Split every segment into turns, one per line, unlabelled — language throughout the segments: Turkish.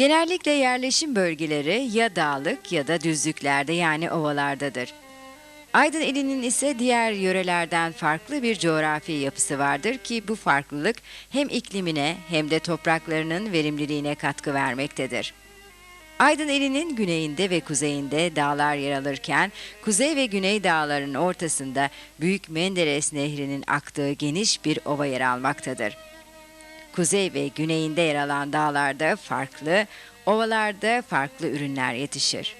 Genellikle yerleşim bölgeleri ya dağlık ya da düzlüklerde yani ovalardadır. Aydın ilinin ise diğer yörelerden farklı bir coğrafi yapısı vardır ki bu farklılık hem iklimine hem de topraklarının verimliliğine katkı vermektedir. Aydın ilinin güneyinde ve kuzeyinde dağlar yer alırken kuzey ve güney dağların ortasında Büyük Menderes Nehri'nin aktığı geniş bir ova yer almaktadır. Kuzey ve güneyinde yer alan dağlarda farklı, ovalarda farklı ürünler yetişir.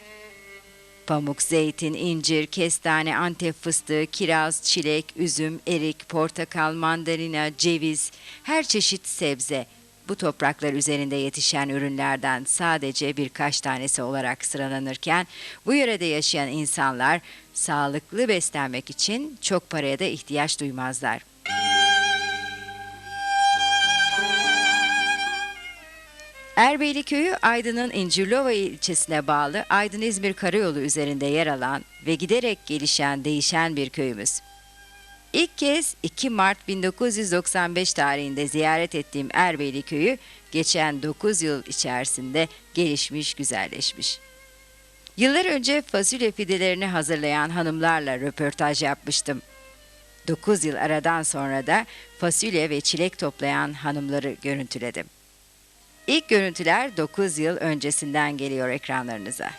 Pamuk, zeytin, incir, kestane, antep fıstığı, kiraz, çilek, üzüm, erik, portakal, mandalina, ceviz, her çeşit sebze bu topraklar üzerinde yetişen ürünlerden sadece birkaç tanesi olarak sıralanırken bu yörede yaşayan insanlar sağlıklı beslenmek için çok paraya da ihtiyaç duymazlar. Erbeyli Köyü Aydın'ın İncirlova ilçesine bağlı Aydın-İzmir Karayolu üzerinde yer alan ve giderek gelişen değişen bir köyümüz. İlk kez 2 Mart 1995 tarihinde ziyaret ettiğim Erbeyli Köyü geçen 9 yıl içerisinde gelişmiş, güzelleşmiş. Yıllar önce fasulye fidelerini hazırlayan hanımlarla röportaj yapmıştım. 9 yıl aradan sonra da fasulye ve çilek toplayan hanımları görüntüledim. İlk görüntüler 9 yıl öncesinden geliyor ekranlarınıza.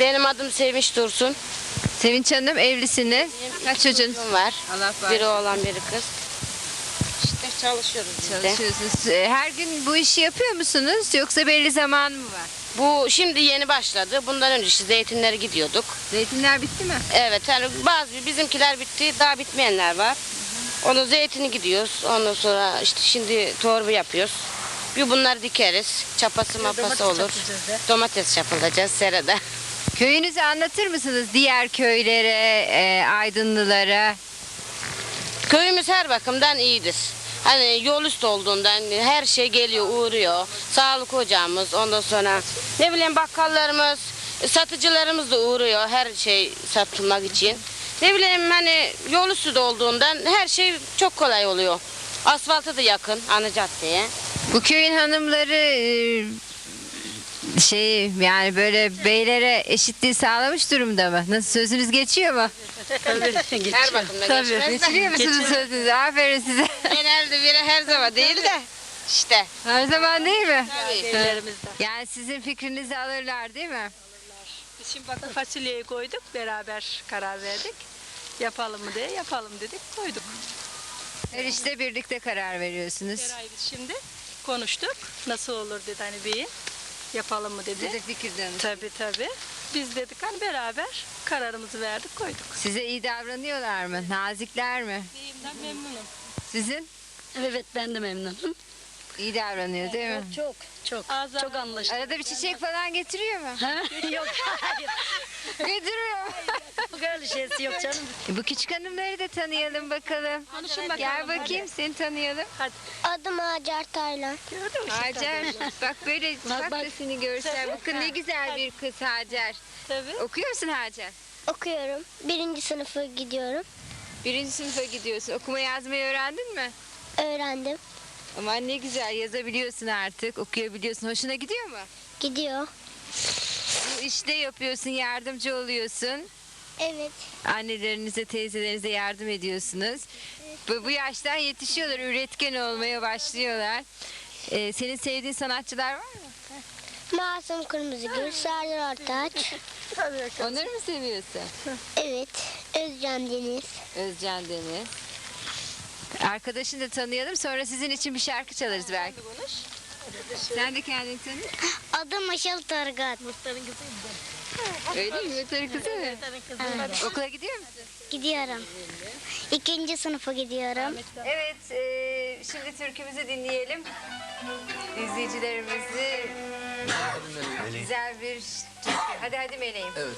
Benim adım Sevinç Dursun.
Sevinç Hanım evlisiniz. Kaç çocuğunuz
Kızım var.
Allah var.
Biri oğlan biri kız. Çalışıyoruz biz de.
Çalışıyorsunuz. Ee, Her gün bu işi yapıyor musunuz yoksa belli zaman mı var?
Bu şimdi yeni başladı. Bundan önce işte zeytinlere gidiyorduk.
Zeytinler bitti mi?
Evet yani bazı bizimkiler bitti. Daha bitmeyenler var. Onu zeytini gidiyoruz. Ondan sonra işte şimdi torba yapıyoruz. Bir bunları dikeriz. Çapası mapası olur. Domates çapılacağız serada.
Köyünüzü anlatır mısınız diğer köylere, e, aydınlılara?
Köyümüz her bakımdan iyidir. Hani yol üstü olduğundan her şey geliyor, uğruyor. Sağlık ocağımız, ondan sonra ne bileyim bakkallarımız, satıcılarımız da uğruyor her şey satılmak için. Ne bileyim hani yol üstü de olduğundan her şey çok kolay oluyor. Asfalta da yakın ana caddeye.
Bu köyün hanımları e, şey yani böyle beylere eşitliği sağlamış durumda mı? Nasıl sözünüz geçiyor mu?
Her bakımdan geçmez de.
Geçiriyor musunuz sözünüzü? Aferin size.
Genelde biri her zaman değil de işte.
Her zaman değil mi?
Tabii.
Yani sizin fikrinizi alırlar değil mi?
Biz Şimdi bakın fasulyeyi koyduk, beraber karar verdik. Yapalım mı diye yapalım dedik, koyduk.
Her işte birlikte karar veriyorsunuz.
Seray biz şimdi konuştuk. Nasıl olur dedi hani beyin. Yapalım mı dedi.
Size fikir danış.
Tabii tabii. Biz dedik hani beraber kararımızı verdik, koyduk.
Size iyi davranıyorlar mı? Nazikler mi?
Beyimden memnunum.
Sizin?
Evet ben de memnunum.
İyi davranıyor değil mi?
Çok çok
Ağzı
çok anlaştık.
Arada bir çiçek falan getiriyor mu?
Yok hayır.
Getiriyor.
Yok öyle şeysi yok canım.
E, Bu küçük hanımları da tanıyalım bakalım.
Konuşun bakalım.
Gel bakayım seni tanıyalım.
Hadi.
Adım Hacer Taylan.
Gördün mü?
Hacer bak böyle bak,
bak.
da seni görsen. Bakın ne güzel bir kız Hacer.
Tabii.
Okuyor musun Hacer?
Okuyorum. Birinci sınıfı gidiyorum.
Birinci sınıfa gidiyorsun. Okuma yazmayı öğrendin mi?
Öğrendim.
Aman ne güzel yazabiliyorsun artık. Okuyabiliyorsun. Hoşuna gidiyor mu?
Gidiyor.
Bu işte yapıyorsun, yardımcı oluyorsun.
Evet.
Annelerinize, teyzelerinize yardım ediyorsunuz. Bu, bu yaştan yetişiyorlar, üretken olmaya başlıyorlar. Ee, senin sevdiğin sanatçılar var mı?
Masum Kırmızıgül, Serdar Ortaç.
Onları mı seviyorsun?
Evet. Özcan Deniz.
Özcan Deniz. Arkadaşını da tanıyalım. Sonra sizin için bir şarkı çalarız belki. Sen de kendini tanı.
Adım Maşal Targat.
Öyle mi? Muhtarın kızı mı? Okula gidiyor musun?
Gidiyorum. İkinci sınıfa gidiyorum.
Evet, e, şimdi türkümüzü dinleyelim. İzleyicilerimizi güzel bir türkü. Hadi hadi meleğim.
Evet.